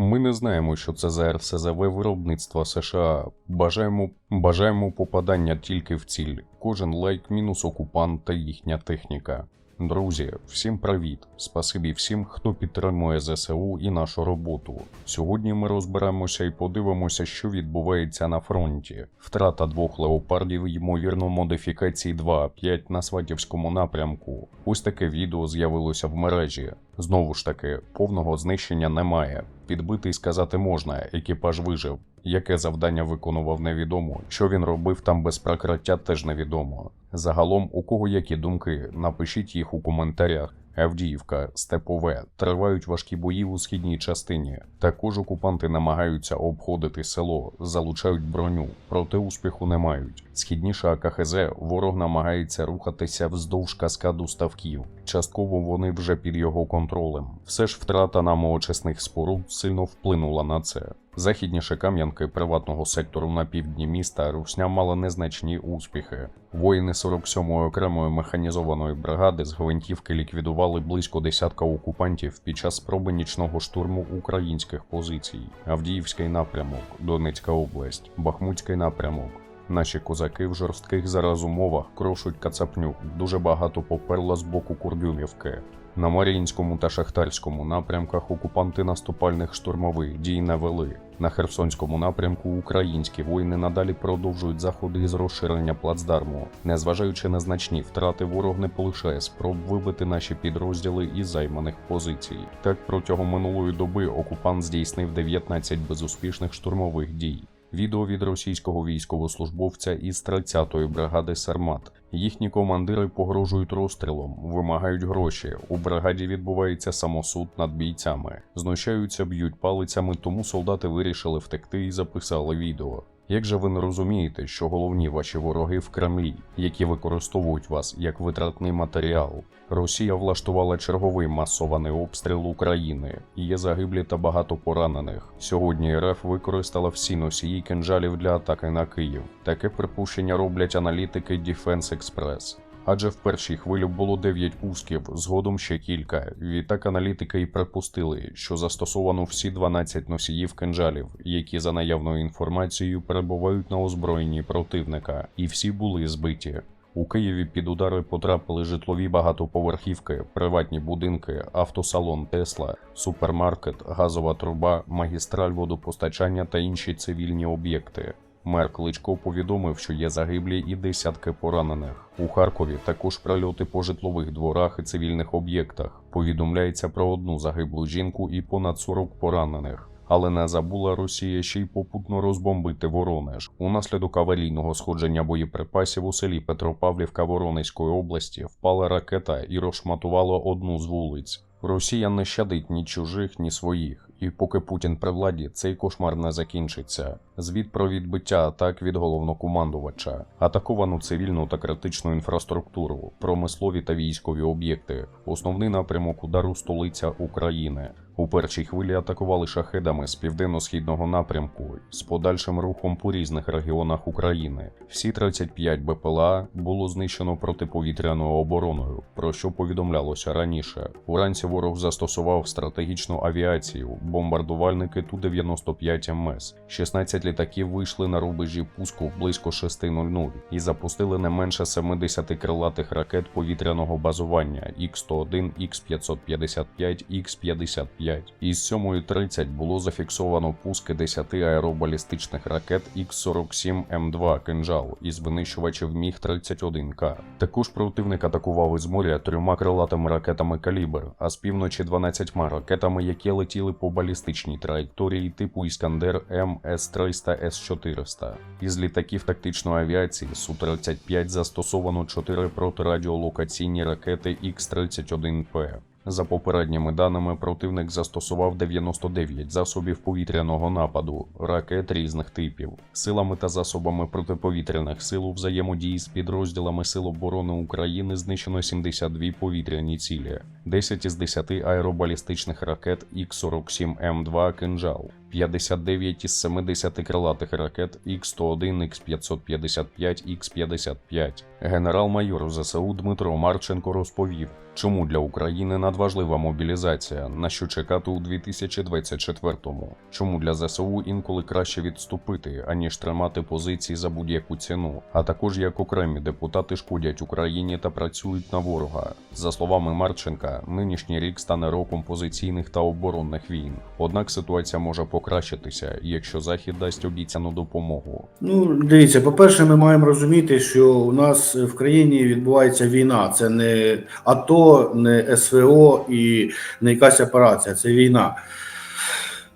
Ми не знаємо, що це за РСЗВ виробництва США. Бажаємо, бажаємо попадання тільки в ціль. Кожен лайк мінус окупант та їхня техніка. Друзі, всім привіт! Спасибі всім, хто підтримує ЗСУ і нашу роботу. Сьогодні ми розберемося і подивимося, що відбувається на фронті. Втрата двох леопардів, ймовірно, модифікації 2.5 на Сватівському напрямку. Ось таке відео з'явилося в мережі. Знову ж таки, повного знищення немає. Підбитий сказати можна, екіпаж вижив. Яке завдання виконував невідомо, що він робив там без прикриття теж невідомо. Загалом, у кого які думки, напишіть їх у коментарях. Авдіївка, Степове тривають важкі бої у східній частині. Також окупанти намагаються обходити село, залучають броню, проте успіху не мають. Східніше АКХЗ ворог намагається рухатися вздовж каскаду ставків. Частково вони вже під його контролем. Все ж втрата намоочисних споруд сильно вплинула на це. Західніше Кам'янки приватного сектору на півдні міста Русня мала незначні успіхи. Воїни 47-ї окремої механізованої бригади з гвинтівки ліквідували близько десятка окупантів під час спроби нічного штурму українських позицій. Авдіївський напрямок, Донецька область, Бахмутський напрямок. Наші козаки в жорстких зараз умовах крошуть кацапню. Дуже багато поперла з боку Курдюмівки. На Маріїнському та Шахтарському напрямках окупанти наступальних штурмових дій не вели. На Херсонському напрямку українські воїни надалі продовжують заходи з розширення плацдарму. Незважаючи на значні втрати, ворог не полишає спроб вибити наші підрозділи із займаних позицій. Так протягом минулої доби окупант здійснив 19 безуспішних штурмових дій. Відео від російського військовослужбовця із 30-ї бригади Сармат. Їхні командири погрожують розстрілом, вимагають гроші. У бригаді відбувається самосуд над бійцями, знущаються, б'ють палицями, тому солдати вирішили втекти і записали відео. Як же ви не розумієте, що головні ваші вороги в Кремлі, які використовують вас як витратний матеріал? Росія влаштувала черговий масований обстріл України. Є загиблі та багато поранених. Сьогодні РФ використала всі носії кинжалів для атаки на Київ. Таке припущення роблять аналітики Defense Express. Адже в першій хвилі було 9 пусків, згодом ще кілька. Відтак аналітики і припустили, що застосовано всі 12 носіїв кинжалів, які за наявною інформацією перебувають на озброєнні противника, і всі були збиті. У Києві під удари потрапили житлові багатоповерхівки, приватні будинки, автосалон Тесла, супермаркет, газова труба, магістраль водопостачання та інші цивільні об'єкти. Мер Кличко повідомив, що є загиблі і десятки поранених. У Харкові також прильоти по житлових дворах і цивільних об'єктах. Повідомляється про одну загиблу жінку і понад 40 поранених. Але не забула Росія ще й попутно розбомбити Воронеж. Унаслідок аварійного сходження боєприпасів у селі Петропавлівка Воронезької області впала ракета і розшматувала одну з вулиць. Росія не щадить ні чужих, ні своїх. І поки Путін при владі, цей кошмар не закінчиться. Звіт про відбиття атак від головнокомандувача, атаковану цивільну та критичну інфраструктуру, промислові та військові об'єкти, основний напрямок удару столиця України. У першій хвилі атакували шахедами з південно-східного напрямку з подальшим рухом по різних регіонах України. Всі 35 БПЛА було знищено протиповітряною обороною, про що повідомлялося раніше. Уранці ворог застосував стратегічну авіацію, бомбардувальники Ту-95 МС. 16 літаків вийшли на рубежі пуску близько 6.00 і запустили не менше 70 крилатих ракет повітряного базування Х-101, Х-555, Х-55. Із 7.30 було зафіксовано пуски 10 аеробалістичних ракет Х-47М2 «Кинжал» із винищувачів Міг-31К. Також противник атакував із моря трьома крилатими ракетами «Калібр», а з півночі 12 ракетами, які летіли по балістичній траєкторії типу Іскандер М С-300 С-400. Із літаків тактичної авіації Су-35 застосовано 4 протирадіолокаційні ракети Х-31П. За попередніми даними, противник застосував 99 засобів повітряного нападу, ракет різних типів, силами та засобами протиповітряних сил у взаємодії з підрозділами Сил оборони України знищено 72 повітряні цілі, 10 із 10 аеробалістичних ракет Х-47М2 «Кинжал». 59 із 70 крилатих ракет Х-101, Х-555, Х-55. Генерал-майор ЗСУ Дмитро Марченко розповів, чому для України надважлива мобілізація, на що чекати у 2024-му, чому для ЗСУ інколи краще відступити, аніж тримати позиції за будь-яку ціну, а також як окремі депутати шкодять Україні та працюють на ворога. За словами Марченка, нинішній рік стане роком позиційних та оборонних війн. Однак ситуація може покращитися, якщо Захід дасть обіцяну допомогу. Ну, дивіться, по-перше, ми маємо розуміти, що у нас в країні відбувається війна. Це не АТО, не СВО і не якась операція, це війна.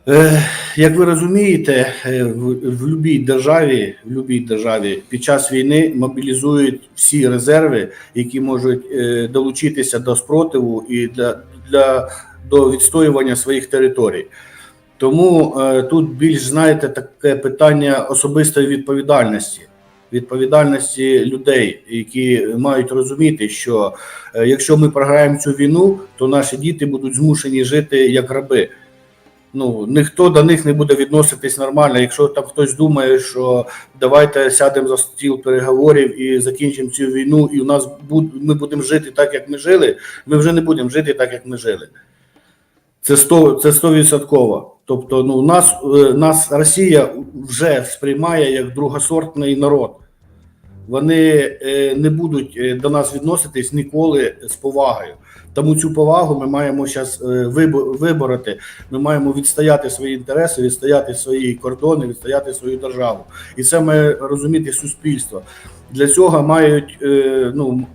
Е, як ви розумієте, е, в, будь-якій державі, в будь-якій державі під час війни мобілізують всі резерви, які можуть е, долучитися до спротиву і для, для до відстоювання своїх територій. Тому е, тут більш знаєте таке питання особистої відповідальності, відповідальності людей, які мають розуміти, що е, якщо ми програємо цю війну, то наші діти будуть змушені жити як раби. Ну ніхто до них не буде відноситись нормально. Якщо там хтось думає, що давайте сядемо за стіл переговорів і закінчимо цю війну, і у нас ми будемо жити так, як ми жили. Ми вже не будемо жити так, як ми жили. Це 100%. Це 100%. Тобто, ну нас, е, нас Росія вже сприймає як другосортний народ. Вони е, не будуть е, до нас відноситись ніколи з повагою. Тому цю повагу ми маємо зараз вибороти. Ми маємо відстояти свої інтереси, відстояти свої кордони, відстояти свою державу. І це має розуміти суспільство. Для цього мають е, ну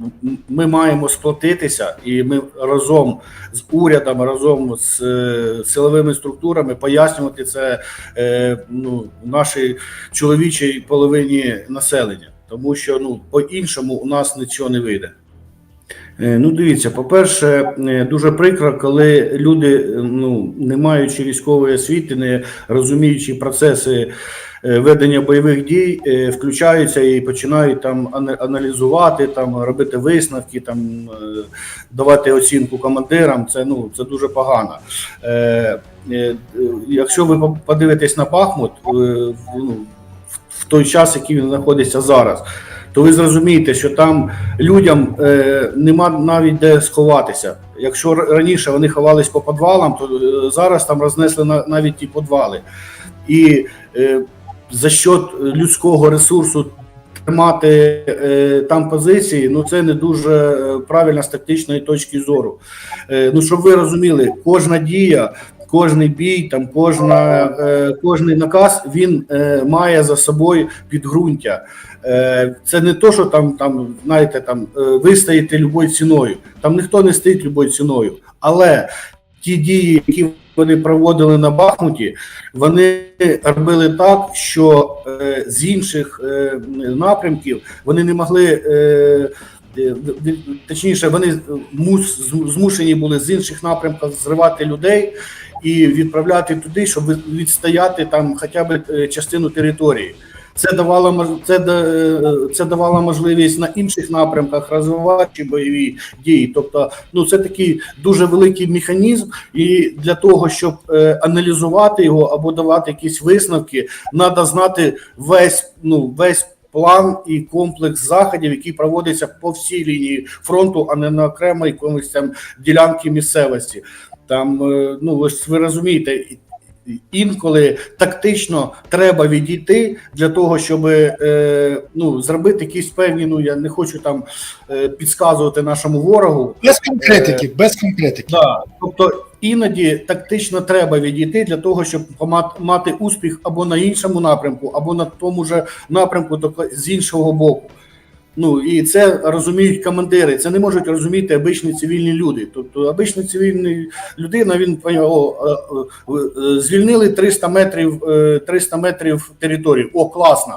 ми маємо сплотитися, і ми разом з урядом, разом з е, силовими структурами пояснювати це е, ну, нашій чоловічій половині населення, тому що ну по-іншому у нас нічого не вийде. Е, Ну, дивіться, по-перше, е, дуже прикро, коли люди, е, ну не маючи військової освіти, не розуміючи процеси ведення бойових дій, включаються і починають там аналізувати, там робити висновки, там давати оцінку командирам. Це ну це дуже погано. Якщо ви подивитесь на Бахмут, ну, той час, який він знаходиться зараз то ви зрозумієте, що там людям е, нема навіть де сховатися. Якщо раніше вони ховались по підвалам, то е, зараз там рознесли на, навіть ті підвали. І е, за счет людського ресурсу тримати е, там позиції, ну це не дуже е, правильно з тактичної точки зору. Е, ну щоб ви розуміли, кожна дія. Кожний бій, там кожна, е, кожний наказ він е, має за собою підґрунтя. Е, Це не то, що там, там знаєте, там ви стоїте любою ціною. Там ніхто не стоїть любою ціною. Але ті дії, які вони проводили на Бахмуті, вони робили так, що з інших напрямків вони не могли. Точніше, вони змушені були з інших напрямків зривати людей і відправляти туди, щоб відстояти там хоча б е, частину території. Це давало це, е, це давало можливість на інших напрямках розвивати бойові дії. Тобто, ну це такий дуже великий механізм, і для того, щоб е, аналізувати його або давати якісь висновки, треба знати весь ну весь. План і комплекс заходів, які проводяться по всій лінії фронту, а не на окремо якомусь там ділянки місцевості. Там е, ну ось ви розумієте, інколи тактично треба відійти для того, щоб е, ну зробити якісь певні. Ну я не хочу там е, підказувати нашому ворогу. Без конкретики, без конкретики. Да. Тобто іноді тактично треба відійти для того, щоб мати успіх або на іншому напрямку, або на тому ж напрямку, з іншого боку. Ну і це розуміють командири. Це не можуть розуміти обичні цивільні люди. Тобто, обична цивільна людина він о, е, е, е, звільнили 300 метрів, е, 300 метрів території. О, класно.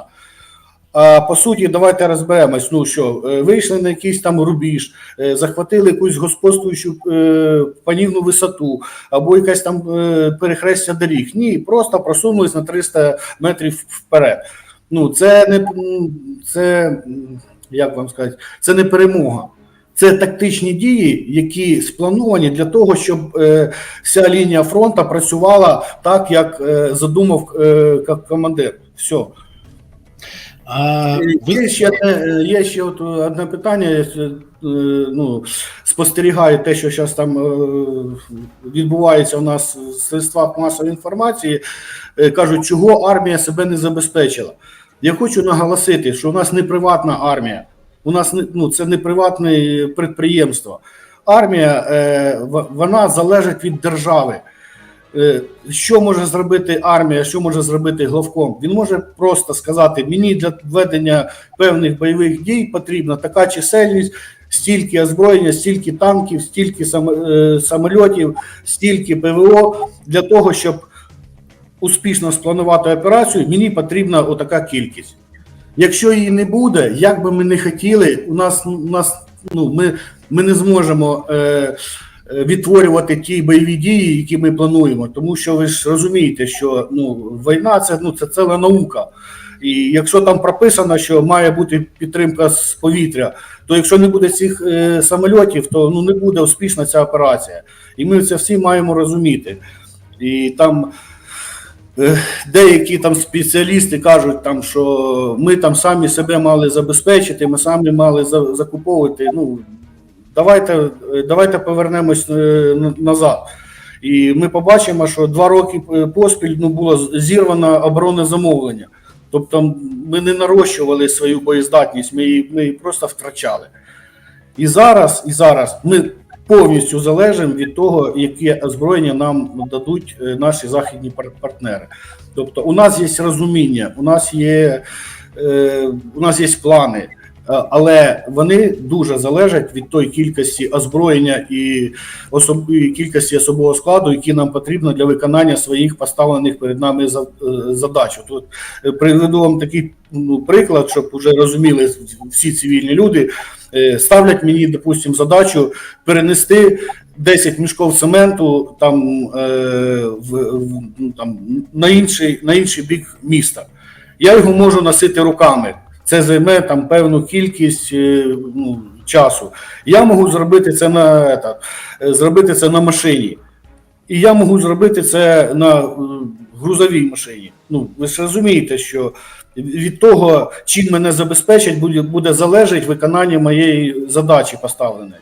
А по суті, давайте розберемось. Ну що, е, вийшли на якийсь там рубіж, е, захватили якусь господствуючу е, панівну висоту, або якесь там перехрестя доріг. Ні, просто просунулись на 300 метрів вперед. Ну, це не це як вам сказати, це не перемога. Це тактичні дії, які сплановані для того, щоб е, вся лінія фронту працювала так, як е, задумав е, командир. Все. А Є ще одне, є ще от одне питання. Я е, ну, спостерігаю те, що зараз там е, відбувається у нас в средствах масової інформації. Е, Кажуть, чого армія себе не забезпечила. Я хочу наголосити, що у нас не приватна армія, у нас не, ну, це не приватне підприємство. Армія е, вона залежить від держави. Е, Що може зробити армія, що може зробити главком? Він може просто сказати: мені для ведення певних бойових дій потрібна така чисельність, стільки озброєння, стільки танків, стільки е, самольотів, стільки ПВО для того, щоб успішно спланувати операцію, мені потрібна отака кількість. Якщо її не буде, як би ми не хотіли, у нас, у нас ну, ми, ми не зможемо е, відтворювати ті бойові дії, які ми плануємо. Тому що ви ж розумієте, що ну, війна це, ну, це ціла наука. І якщо там прописано, що має бути підтримка з повітря, то якщо не буде цих е, самольотів, то ну, не буде успішна ця операція. І ми це всі маємо розуміти. І там Е, Деякі там спеціалісти кажуть, там, що ми там самі себе мали забезпечити, ми самі мали закуповувати. Ну, давайте, е, давайте повернемось е, назад. І ми побачимо, що два роки е, поспіль ну, було зірвано оборонне замовлення. Тобто ми не нарощували свою боєздатність, ми її, ми її просто втрачали. І зараз, і зараз ми повністю залежимо від того, яке озброєння нам дадуть наші західні партнери. Тобто, у нас є розуміння, у нас є, у нас є плани, але вони дуже залежать від тої кількості озброєння і, особ... і кількості особового складу, які нам потрібно для виконання своїх поставлених перед нами е, задач. Тут е, приведу вам такий ну, приклад, щоб вже розуміли всі цивільні люди. Е, Ставлять мені, допустимо, задачу перенести 10 мішків цементу там, е, в, в, ну, там, на, інший, на інший бік міста. Я його можу носити руками. Це займе там певну кількість е, ну, часу. Я можу зробити це на, это, е, зробити це на машині. І я можу зробити це на е, грузовій машині. Ну, ви ж розумієте, що від того, чим мене забезпечать, буде, буде залежить виконання моєї задачі поставленої.